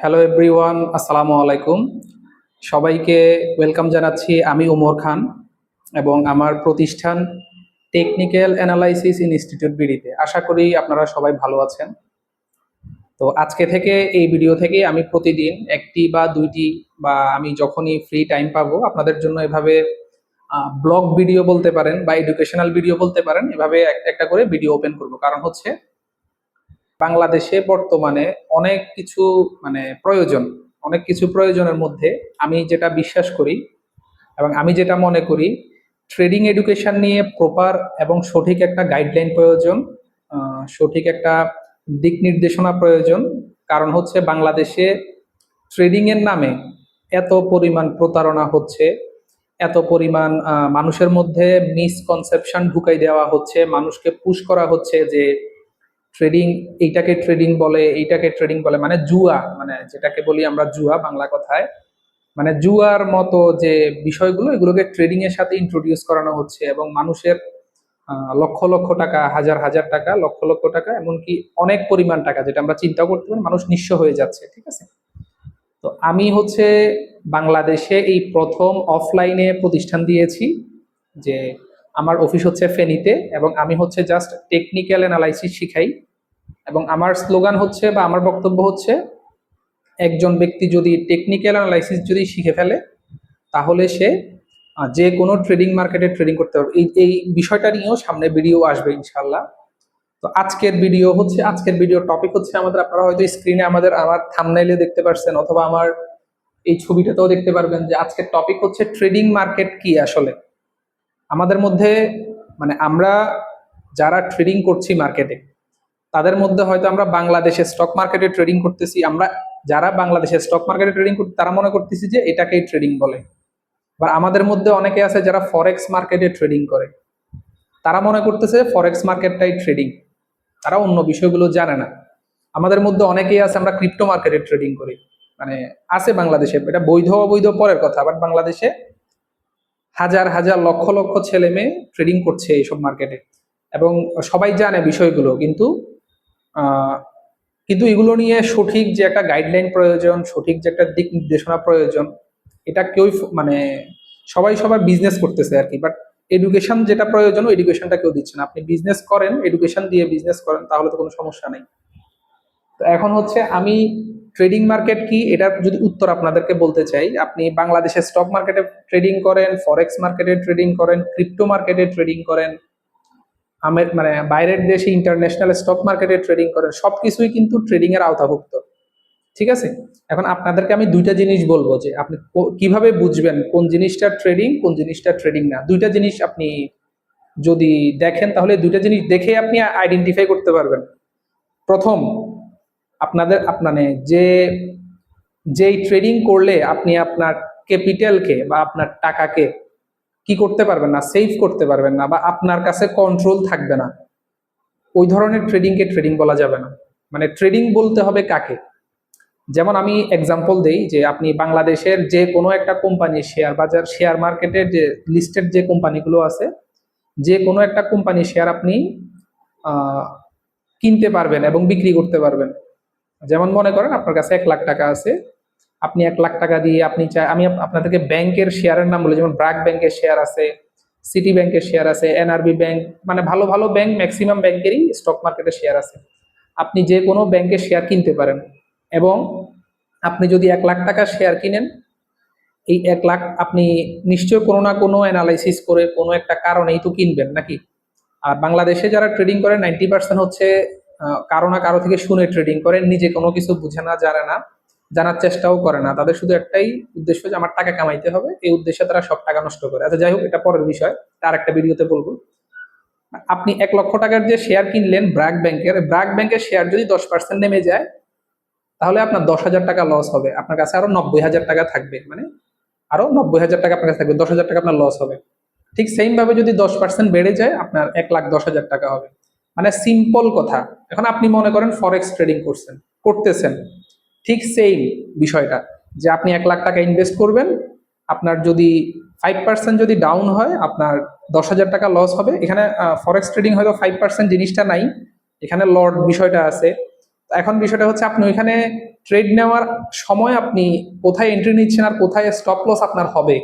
Hello everyone আসসালামু আলাইকুম সবাইকে ওয়েলকাম জানাচ্ছি আমি উমর খান এবং আমার প্রতিষ্ঠান টেকনিক্যাল অ্যানালাইসিস ইনস্টিটিউট বিডিতে। আশা করি আপনারা সবাই ভালো আছেন। তো আজকে থেকে, এই ভিডিও থেকে আমি প্রতিদিন একটি বা দুইটি বা আমি যখনই ফ্রি টাইম পাবো, আপনাদের জন্য এভাবে ব্লগ ভিডিও বলতে পারেন বা এডুকেশনাল ভিডিও বলতে পারেন, এভাবে একটা করে ভিডিও ওপেন করব। কারণ হচ্ছে বাংলাদেশে বর্তমানে অনেক কিছু মানে প্রয়োজন, অনেক কিছু প্রয়োজনের মধ্যে আমি যেটা বিশ্বাস করি এবং আমি যেটা মনে করি ট্রেডিং এডুকেশন নিয়ে প্রপার এবং সঠিক একটা গাইডলাইন প্রয়োজন সঠিক একটা দিক নির্দেশনা প্রয়োজন। কারণ হচ্ছে বাংলাদেশে ট্রেডিং এর নামে এত পরিমাণ প্রতারণা হচ্ছে, এত পরিমাণ মানুষের মধ্যে মিসকনসেপশন ঢুকাই দেওয়া হচ্ছে, মানুষকে পুশ করা হচ্ছে যে ট্রেডিং এইটাকে ট্রেডিং বলে, এইটাকে ট্রেডিং বলে মানে জুয়া মানে যেটাকে বলি আমরা জুয়া বাংলা কথায়। মানে জুয়ার মতো যে বিষয়গুলো, এগুলোকে ট্রেডিং এর সাথে ইন্ট্রোডিউস করানো হচ্ছে এবং মানুষের লক্ষ লক্ষ টাকা, হাজার হাজার টাকা, লক্ষ লক্ষ টাকা, এমনকি অনেক পরিমাণ টাকা, যেটা আমরা চিন্তা করতে পারি, মানুষ নিঃস্ব হয়ে যাচ্ছে, ঠিক আছে? তো আমি হচ্ছে বাংলাদেশে এই প্রথম অফলাইনে প্রতিষ্ঠান দিয়েছি, যে আমার অফিস হচ্ছে ফেনীতে এবং আমি হচ্ছে জাস্ট টেকনিক্যাল অ্যানালাইসিস শিখাই। এবং আমার স্লোগান হচ্ছে বা আমার বক্তব্য হচ্ছে, একজন ব্যক্তি যদি টেকনিক্যাল অ্যানালাইসিস যদি শিখে ফেলে, তাহলে সে যে কোনো ট্রেডিং মার্কেটে ট্রেডিং করতে পারবে। এই এই বিষয়টা নিয়েও সামনে ভিডিও আসবে ইনশাল্লাহ তো আজকের ভিডিও হচ্ছে, আজকের ভিডিও টপিক হচ্ছে আমাদের, আপনারা হয়তো স্ক্রিনে আমাদের, আমার থামনাইলে দেখতে পারছেন অথবা আমার এই ছবিটাতেও দেখতে পারবেন যে আজকের টপিক হচ্ছে ট্রেডিং মার্কেট কি আসলে। আমাদের মধ্যে মানে আমরা যারা ট্রেডিং করছি মার্কেটে তাদের মধ্যে হয়তো আমরা বাংলাদেশে স্টক মার্কেটে ট্রেডিং করতেছি, আমরা যারা বাংলাদেশে স্টক মার্কেটে ট্রেডিং করতে, তারা মনে করতেছি যে এটাকেই ট্রেডিং বলে। আবার আমাদের মধ্যে অনেকে আছে যারা ফরেক্স মার্কেটে ট্রেডিং করে। তারা মনে করতেছে ফরেক্স মার্কেটটাই ট্রেডিং তারা অন্য বিষয়গুলো জানে না। আমাদের মধ্যে অনেকেই আছে আমরা ক্রিপ্টো মার্কেটে ট্রেডিং করি। মানে আছে বাংলাদেশে, এটা বৈধ অবৈধ পরের কথা বাট বাংলাদেশে হাজার হাজার লক্ষ লক্ষ ছেলে মেয়ে ট্রেডিং করছে এইসব মার্কেটে এবং সবাই জানে বিষয়গুলো, কিন্তু কিন্তু এগুলো নিয়ে সঠিক যে একটা গাইডলাইন প্রয়োজন, সঠিক যে একটা দিক নির্দেশনা প্রয়োজন, এটা কেউই ফ- মানে সবাই সবার বিজনেস করতেছে আর কি। বাট এডুকেশন যেটা প্রয়োজন, ওই এডুকেশনটা কেউ দিচ্ছে না। আপনি বিজনেস করেন এডুকেশন দিয়ে বিজনেস করেন, তাহলে তো কোনো সমস্যা নেই। তো এখন হচ্ছে আমি ট্রেডিং মার্কেট কি? এটার যদি উত্তর আপনাদেরকে বলতে চাই, আপনি বাংলাদেশের স্টক মার্কেটে ট্রেডিং করেন ফরেক্স মার্কেটে ট্রেডিং করেন ক্রিপ্টো মার্কেটে ট্রেডিং করেন, আমের মানে বাইরের দেশে ইন্টারন্যাশনাল স্টক মার্কেটে ট্রেডিং করেন সব কিছুই কিন্তু ট্রেডিং এর আওতাভুক্ত। ঠিক আছে? এখন আপনাদেরকে আমি দুইটা জিনিস বলব যে আপনি কীভাবে বুঝবেন কোন জিনিসটা ট্রেডিং কোন জিনিসটা ট্রেডিং না? দুইটা জিনিস আপনি যদি দেখেন, তাহলে দুইটা জিনিস দেখে আপনি আইডেন্টিফাই করতে পারবেন। প্রথম আপনাদের আপ- মানে যে, যেই ট্রেডিং করলে আপনি আপনার ক্যাপিটালকে বা আপনার টাকাকে কি করতে পারবেন না সেভ করতে পারবেন না বা আপনার কাছে কন্ট্রোল থাকবে না, ওই ধরনের ট্রেডিংকে ট্রেডিং বলা যাবে না। মানে ট্রেডিং বলতে হবে কাকে? যেমন আমি এক্সাম্পল দেই যে আপনি বাংলাদেশের যে কোনো একটা কোম্পানি শেয়ার বাজার শেয়ার মার্কেটের যে লিস্টেড যে কোম্পানিগুলো আছে, যে কোনো একটা কোম্পানি শেয়ার আপনি কিনতে পারবেন এবং বিক্রি করতে পারবেন। যেমন মনে করেন আপনার কাছে এক লাখ টাকা আছে, আপনি এক লাখ টাকা দিয়ে আপনি চাই আমি আপনাদেরকে ব্যাংকের শেয়ারের নাম বলি, যেমন ব্রাক ব্যাংকের শেয়ার আছে, সিটি ব্যাংকের শেয়ার আছে, এনআরবি ব্যাংক মানে ভালো ভালো ব্যাংক ম্যাক্সিমাম ব্যাংকেরই স্টক মার্কেটে শেয়ার আছে। আপনি যে কোনো ব্যাংকের শেয়ার কিনতে পারেন এবং আপনি যদি এক লাখ টাকা শেয়ার কিনেন, এই এক লাখ আপনি নিশ্চয় কোনো না কোনো অ্যানালাইসিস করে কোনো একটা কারণেই তো কিনবেন নাকি? আর বাংলাদেশে যারা ট্রেডিং করে নাইনটি পার্সেন্ট হচ্ছে কারও না কারও থেকে শুনে ট্রেডিং করেন নিজে কোনো কিছু বুঝে না, জানে না, জানার চেষ্টাও করে না। তাদের শুধু একটাই উদ্দেশ্য যে আমার টাকা কামাইতে হবে। এই উদ্দেশ্যে তারা সব টাকা নষ্ট করে। আচ্ছা যাই হোক, এটা পরের বিষয়। তার একটা ভিডিওতে বলব। আপনি এক লক্ষ টাকার যে শেয়ার কিনলেন ব্র্যাক ব্যাংকের ব্র্যাক ব্যাংকের শেয়ার যদি দশ পার্সেন্ট নেমে যায়, তাহলে আপনার দশ হাজার টাকা লস হবে। আপনার কাছে আরও নব্বই হাজার টাকা থাকবে। মানে আরও নব্বই হাজার টাকা আপনার কাছে থাকবে। দশ হাজার টাকা আপনার লস হবে। ঠিক সেম ভাবে যদি দশ পার্সেন্ট বেড়ে যায়, আপনার এক লাখ দশ হাজার টাকা হবে। মানে সিম্পল কথা। এখন আপনি মনে করেন ফরেক্স ট্রেডিং করছেন, করতেছেন। ঠিক সেম বিষয়টা, যে আপনি এক লাখ টাকা ইনভেস্ট করবেন, আপনার যদি ফাইভ পার্সেন্ট যদি ডাউন হয়, আপনার দশ হাজার টাকা লস হবে। এখানে ফরেক্স ট্রেডিং হয়তো ফাইভ পার্সেন্ট জিনিসটা নাই, এখানে লর্ড বিষয়টা আছে। এখন বিষয়টা হচ্ছে আপনি ওইখানে ট্রেড নেওয়ার সময় আপনি কোথায় এন্ট্রি নিচ্ছেন আর কোথায় স্টপ লস আপনার হবে?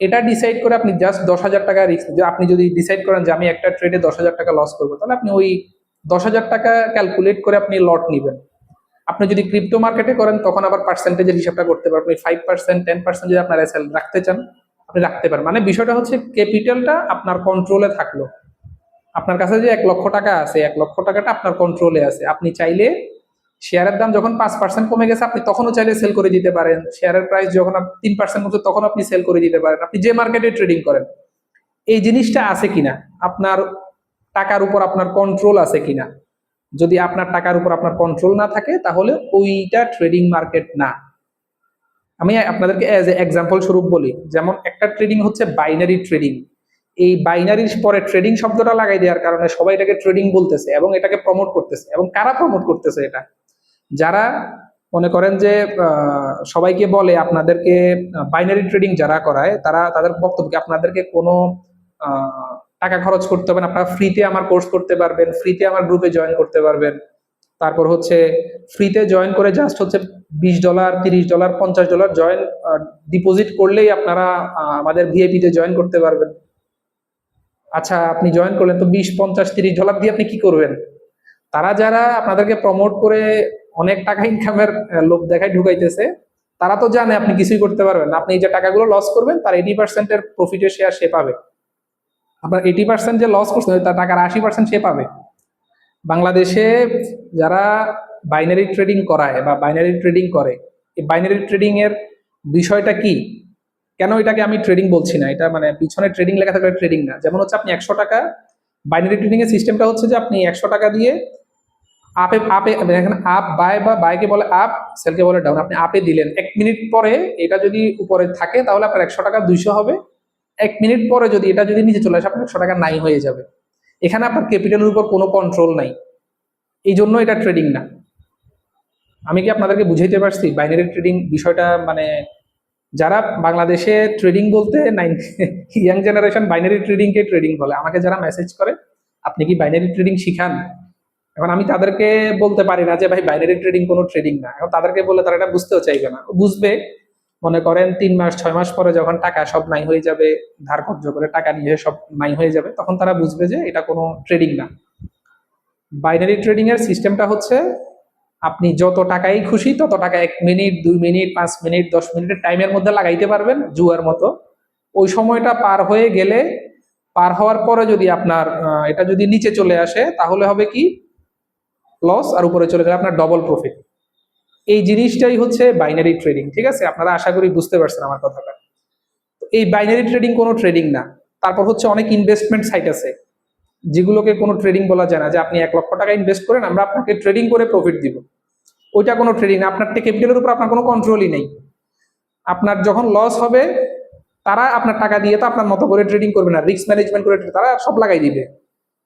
এটা ডিসাইড করে আপনি জাস্ট দশ হাজার টাকা রিস্ক আপনি যদি ডিসাইড করেন যে আমি একটা ট্রেডে দশ হাজার টাকা লস করব, তাহলে আপনি ওই দশ হাজার টাকা ক্যালকুলেট করে আপনি লট নেবেন। আপনি যদি ক্রিপ্টো মার্কেটে করেন, তখন আবার পার্সেন্টেজের হিসাবটা করতে পারেন। আপনি ফাইভ পার্সেন্ট টেন পার্সেন্ট যদি আপনার এসএল রাখতে চান, আপনি রাখতে পারেন। মানে বিষয়টা হচ্ছে ক্যাপিটালটা আপনার কন্ট্রোলে থাকল। আপনার কাছে যে এক লক্ষ টাকা আছে, এক লক্ষ টাকাটা আপনার কন্ট্রোলে আছে। আপনি চাইলে শেয়ারের দাম যখন পাঁচ পার্সেন্ট কমে গেছে, আপনি তখনও চাইলে সেল করে দিতে পারেন। শেয়ারের প্রাইস যখন তিন পার্সেন্ট মতো তখন আপনি সেল করে দিতে পারেন। আপনি যে মার্কেটে ট্রেডিং করেন, এই জিনিসটা আছে কিনা? আপনার টাকার উপর আপনার কন্ট্রোল আছে কিনা? যদি আপনার টাকার উপর আপনার কন্ট্রোল না থাকে, তাহলে ওইটা ট্রেডিং মার্কেট না। আমি আপনাদেরকে এজ এ এক্সাম্পল স্বরূপ বলি। যেমন একটা ট্রেডিং হচ্ছে বাইনারি ট্রেডিং এই বাইনারির পরে ট্রেডিং শব্দটা লাগাই দেওয়ার কারণে সবাই এটাকে ট্রেডিং বলতেছে এবং এটাকে প্রমোট করতেছে। এবং কারা প্রমোট করতেছে এটা? যারা মনে করেন যে সবাইকে বলে আপনাদেরকে বাইনারি ট্রেডিং যারা করায়, তারা তাদের বক্তব্য কি আপনাদেরকে কোনো টাকা খরচ করতে হবে না। আপনারা ফ্রিতে আমার কোর্স করতে পারবেন ফ্রিতে আমার গ্রুপে জয়েন করতে পারবেন। তারপর হচ্ছে ফ্রিতে জয়েন করে জাস্ট হচ্ছে বিশ ডলার তিরিশ ডলার পঞ্চাশ ডলার জয়েন ডিপোজিট করলেই আপনারা আমাদের ভিআইপি তে জয়েন করতে পারবেন। আচ্ছা আপনি জয়েন করলেন তো বিশ, পঞ্চাশ, তিরিশ ডলার দিয়ে আপনি কি করবেন? তারা যারা আপনাদেরকে প্রমোট করে অনেক টাকা ইনকামের লোভ দেখায় ঢুকাইতেছে। তারা তো জানে আপনি কিছুই করতে পারবেন আপনি এই যে টাকাগুলো লস করবেন, তার এইটি পার্সেন্টের প্রফিটের শেয়ার সে পাবে। আপনার এইটি পার্সেন্ট যে লস করছেন তার টাকার আশি পার্সেন্ট সে পাবে। বাংলাদেশে যারা বাইনারি ট্রেডিং করায় বা বাইনারি ট্রেডিং করে, এই বাইনারি ট্রেডিং এর বিষয়টা কি? কেন এটাকে আমি ট্রেডিং বলছি না? এটা মানে পিছনে ট্রেডিং লেখা থাকলে ট্রেডিং না। যেমন হচ্ছে আপনি একশো টাকা বাইনারি ট্রেডিং এর সিস্টেমটা হচ্ছে যে আপনি একশো টাকা দিয়ে আপে আপে এখানে আপ, বাই বা বাইকে বলে আপ, সেলকে বলে ডাউন। আপনি আপে দিলেন। এক মিনিট পরে এটা যদি উপরে থাকে, তাহলে আপনার একশো টাকা দুইশো হবে। এক মিনিট পরে যদি এটা যদি নিচে চলে আসে, আপনার একশো টাকা নাই হয়ে যাবে। এখানে আপনার ক্যাপিটালের উপর কোনো কন্ট্রোল নাই। এই জন্য এটা ট্রেডিং না। আমি কি আপনাদেরকে বুঝাইতে পারছি? বাইনারি ট্রেডিং বিষয়টা মানে যারা বাংলাদেশে ট্রেডিং বলতে nine young generation binary ট্রেডিংকে trading বলে। আমাকে যারা মেসেজ করে, আপনি কি বাইনারি ট্রেডিং শিখান? এখন আমি তাদেরকে বলতে পারি না যে, ভাই বাইনারি ট্রেডিং কোনো ট্রেডিং না। এখন তাদেরকে বলে তারা এটা বুঝতেও চাইবে না। বুঝবে, মনে করেন তিন মাস, ছয় মাস পরে যখন টাকা সব নাই হয়ে যাবে, ধার কর্য করে টাকা নিয়ে সব নাই হয়ে যাবে, তখন তারা বুঝবে যে এটা কোনো ট্রেডিং না। বাইনারি ট্রেডিং এর সিস্টেমটা হচ্ছে, আপনি যত টাকাই খুশি তত টাকা এক মিনিট, দুই মিনিট, পাঁচ মিনিট, দশ মিনিটের টাইমের মধ্যে লাগাইতে পারবেন জুয়ার মতো। ওই সময়টা পার হয়ে গেলে, পার হওয়ার পরে যদি আপনার এটা যদি নিচে চলে আসে, তাহলে হবে কি লস আর উপরে চলে গেলে আপনার ডবল প্রফিট এই জিনিসটাই হচ্ছে বাইনারি ট্রেডিং ঠিক আছে? আপনারা আশা করি বুঝতে পারছেন আমার কথাটা। এই বাইনারি ট্রেডিং কোনো ট্রেডিং না। তারপর হচ্ছে অনেক ইনভেস্টমেন্ট সাইট আছে, যেগুলোকে কোনো ট্রেডিং বলা যায় না, যে আপনি এক লক্ষ টাকা ইনভেস্ট করেন, আমরা আপনাকে ট্রেডিং করে প্রফিট দিব। ওইটা কোনো ট্রেডিং না। আপনার ক্যাপিটালের উপর আপনার কোনো কন্ট্রোলই নেই। আপনার যখন লস হবে, তারা আপনার টাকা দিয়ে তো আপনার মতো করে ট্রেডিং করবে না। রিস্ক ম্যানেজমেন্ট করে তারা সব লাগাই দিবে।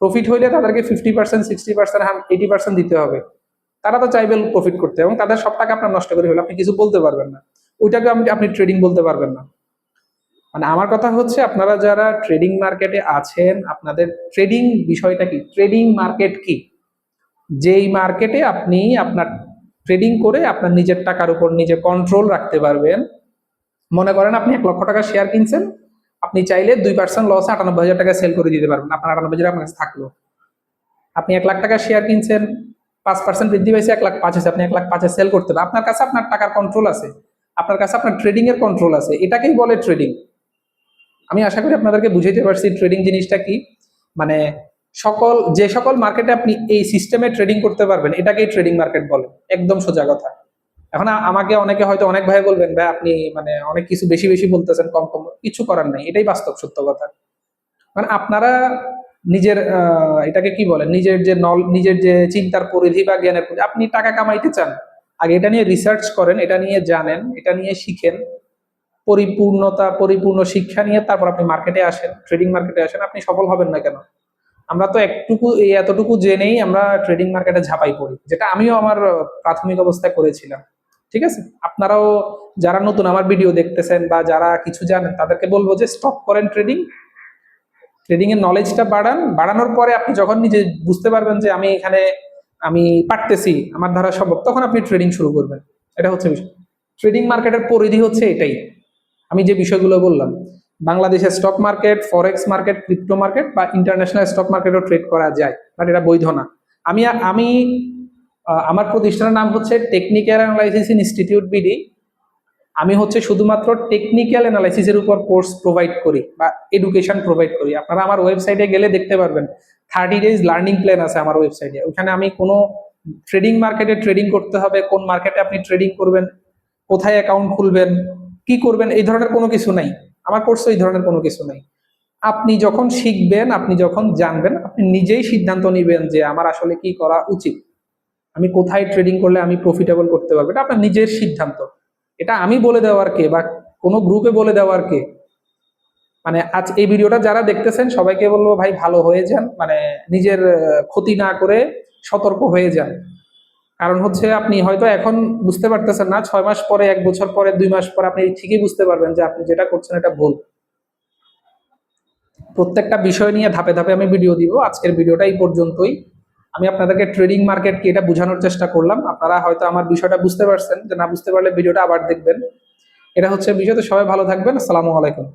প্রফিট হইলে তাদেরকে fifty percent sixty percent eighty percent দিতে হবে। তারা তো চাইবে প্রফিট করতে এবং তাদের সব টাকা আপনার নষ্ট করে হলে আপনি কিছু বলতে পারবেন না। ওইটাকে আপনি আপনি ট্রেডিং বলতে পারবেন না। মানে আমার কথা হচ্ছে আপনারা যারা ট্রেডিং মার্কেটে আছেন, আপনাদের ট্রেডিং বিষয়টা কি? ট্রেডিং মার্কেট কি? যেই মার্কেটে আপনি আপনার ট্রেডিং করে আপনার নিজের টাকার উপর নিজে কন্ট্রোল রাখতে পারবেন। মনে করেন আপনি এক লক্ষ টাকা শেয়ার কিনছেন আপনি চাইলে দুই পার্সেন্ট লসে আটানব্বই হাজার টাকা সেল করে দিতে পারবেন। আপনার আটানব্বই হাজার আপনার থাকল। আপনি এক লাখ টাকা শেয়ার কিনছেন, পাঁচ পার্সেন্ট বৃদ্ধি পাইছে, এক লাখ পাঁচ আছে আপনি এক লাখ পাঁচে সেল করতে পারেন। আপনার কাছে আপনার টাকার কন্ট্রোল আছে। আপনার কাছে আপনার ট্রেডিং এর কন্ট্রোল আছে। এটাকেই বলে ট্রেডিং আমি আশা করি আপনাদেরকে বুঝাইতে পারছি ট্রেডিং জিনিসটা কি। মানে সকল, যে সকল মার্কেটে আপনি এই সিস্টেমে ট্রেডিং করতে পারবেন, এটাকেই ট্রেডিং মার্কেট বলে। একদম সোজা কথা। এখন আমাকে অনেকে হয়তো অনেক ভাই বলবেন, ভাই, আপনি মানে অনেক কিছু বেশি বেশি বলতেছেন, কম কম। কিছু করার নাই, এটাই বাস্তব সত্য কথা। মানে আপনারা নিজের এটাকে কি বলেন নিজের যে নল, নিজের যে চিন্তার পরিধি বা জ্ঞানের পরিধি, আপনি টাকা কামাইতে চান, আগে এটা নিয়ে রিসার্চ করেন, এটা নিয়ে জানেন, এটা নিয়ে শিখেন, পরিপূর্ণতা, পরিপূর্ণ শিক্ষা নিয়ে তারপর আপনি মার্কেটে আসেন ট্রেডিং মার্কেটে আসেন, আপনি সফল হবেন না কেন? আমরা তো একটুকু, এই এতটুকু জেনেই আমরা ট্রেডিং মার্কেটে ঝাঁপাই পড়ি, যেটা আমিও আমার প্রাথমিক অবস্থায় করেছিলাম। ঠিক আছে? আপনারাও যারা নতুন আমার ভিডিও দেখতেছেন বা যারা কিছু জানেন, তাদেরকে বলব যে স্টপ করেন ট্রেডিং ট্রেডিং এর নলেজটা বাড়ান। বাড়ানোর পরে আপনি যখন নিজে বুঝতে পারবেন যে আমি এখানে, আমি পারতেছি, আমার দ্বারা সম্ভব, তখন আপনি ট্রেডিং শুরু করবেন। এটা হচ্ছে বিষয়। ট্রেডিং মার্কেটের পরিধি হচ্ছে এটাই। আমি যে বিষয়গুলো বললাম, বাংলাদেশের stock market forex market crypto market বা ইন্টারন্যাশনাল স্টক মার্কেটও ট্রেড করা যায় বাট এটা বৈধ না। আমি আমি আমার প্রতিষ্ঠানের নাম হচ্ছে টেকনিক্যাল অ্যানালাইসিস ইনস্টিটিউট বিডি আমি হচ্ছে শুধুমাত্র টেকনিক্যাল অ্যানালাইসিসের উপর কোর্স প্রোভাইড করি বা এডুকেশন প্রোভাইড করি। আপনারা আমার ওয়েবসাইটে গেলে দেখতে পারবেন। থার্টি ডেজ লার্নিং প্ল্যান আছে আমার ওয়েবসাইটে ওখানে আমি কোনো ট্রেডিং মার্কেটে ট্রেডিং করতে হবে, কোন মার্কেটে আপনি ট্রেডিং করবেন, কোথায় অ্যাকাউন্ট খুলবেন, কি করবেন, এই ধরনের কোনো কিছু নাই। আমার কোর্সে এই ধরনের কোনো কিছু নাই। আপনি যখন শিখবেন, আপনি যখন জানবেন, আপনি নিজেই সিদ্ধান্ত নেবেন যে আমার আসলে কি করা উচিত। আমি কোথায় ট্রেডিং করলে আমি প্রফিটেবল করতে পারব? এটা আপনার নিজের সিদ্ধান্ত। এটা আমি বলে দেওয়ার কে বা কোনো গ্রুপে বলে দেওয়ার কে? মানে আজ এই ভিডিওটা যারা দেখতেছেন, সবাইকে বলব ভাই ভালো হয়ে যান। মানে নিজের ক্ষতি না করে সতর্ক হয়ে যান। কারণ হচ্ছে আপনি হয়তো এখন বুঝতে পারতেছেন না, ছয় মাস পরে, এক বছর পরে, দুই মাস পরে আপনি ঠিকই বুঝতে পারবেন যে আপনি যেটা করছেন এটা ভুল। প্রত্যেকটা বিষয় নিয়ে ধাপে ধাপে আমি ভিডিও দিব। আজকের ভিডিওটা এই পর্যন্তই। আমি আপনাদেরকে ট্রেডিং মার্কেট কি এটা বোঝানোর চেষ্টা করলাম। আপনারা হয়তো আমার বিষয়টা বুঝতে পারছেন, যে না বুঝতে পারলে ভিডিওটা আবার দেখবেন। এটা হচ্ছে বিষয়, তো সবাই ভালো থাকবেন। আসসালামু আলাইকুম।